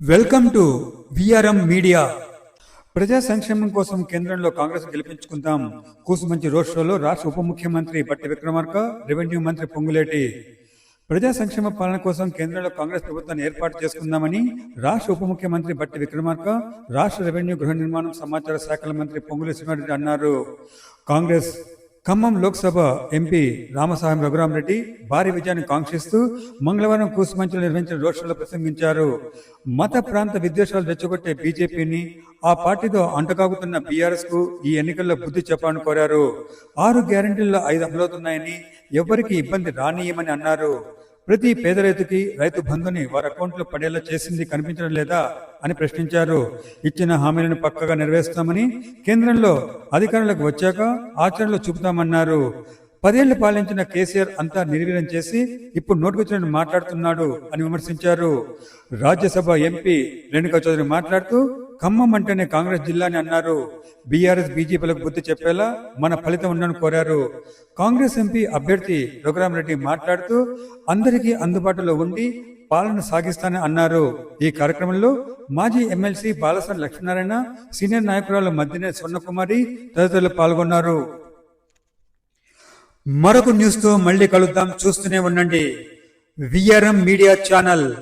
Welcome to VRM media ప్రజా సంక్షేమం కోసం కేంద్రంలో కాంగ్రెస్ గెలిపించుకుందాం. కూసుమంచి రోడ్ షోలో రాష్ట్ర ఉప ముఖ్యమంత్రి బట్టి విక్రమార్క రెవెన్యూ మంత్రి పొంగులేటి. ప్రజా సంక్షేమ పాలన కోసం కేంద్రంలో కాంగ్రెస్ ప్రభుత్వాన్ని ఏర్పాటు చేసుకుందామని రాష్ట్ర ఉప ముఖ్యమంత్రి బట్టి విక్రమార్క రాష్ట్ర రెవెన్యూ గృహ నిర్మాణం సమాచార శాఖల మంత్రి పొంగుల శ్రీనివారెడ్డి అన్నారు. కాంగ్రెస్ ఖమ్మం లోక్సభ ఎంపీ రామసాయం రఘురామరెడ్డి భారీ విజయాన్ని కాంక్షిస్తూ మంగళవారం కూసుమంచులు నిర్వహించిన రోడ్ షోలో ప్రసంగించారు. మత ప్రాంత విద్వేషాలు రెచ్చగొట్టే బీజేపీని ఆ పార్టీతో అంటకాగుతున్న బీఆర్ఎస్కు ఈ ఎన్నికల్లో బుద్ధి చెప్పాలని కోరారు. ఆరు గ్యారంటీల్లో ఐదు అమలవుతున్నాయని ఎవరికి ఇబ్బంది రానీయమని అన్నారు. ప్రతి పేద రైతుకి రైతు బంధుని వారి అకౌంట్లో పడేలా చేసింది కనిపించడం లేదా అని ప్రశ్నించారు. ఇచ్చిన హామీలను పక్కగా నెరవేరుస్తామని కేంద్రంలో అధికారులకు వచ్చాక ఆచరణలో చూపుతామన్నారు. పదేళ్ళు పాలించిన కేసీఆర్ అంతా నిర్వీర్యం చేసి ఇప్పుడు నోటుకొచ్చినట్టు మాట్లాడుతున్నాడు అని విమర్శించారు. రాజ్యసభ ఎంపీ రేణుకా చౌదరి మాట్లాడుతూ ఖమ్మం అంటేనే కాంగ్రెస్ జిల్లా అని అన్నారు. బీఆర్ఎస్ బీజేపీలకు బుద్ధి చెప్పేలా మన ఫలితం ఉండని కోరారు. కాంగ్రెస్ ఎంపీ అభ్యర్థి రఘురామరెడ్డి మాట్లాడుతూ అందరికీ అందుబాటులో ఉండి పాలన సాగిస్తానని అన్నారు. ఈ కార్యక్రమంలో మాజీ ఎమ్మెల్సీ బాలసన్ లక్ష్మీనారాయణ సీనియర్ నాయకురాలు మధ్యనే స్వర్ణకుమారి తదితరులు పాల్గొన్నారు. మరొక న్యూస్తో మళ్ళీ కలుద్దాం. చూస్తూనే ఉండండి. VRM media channel.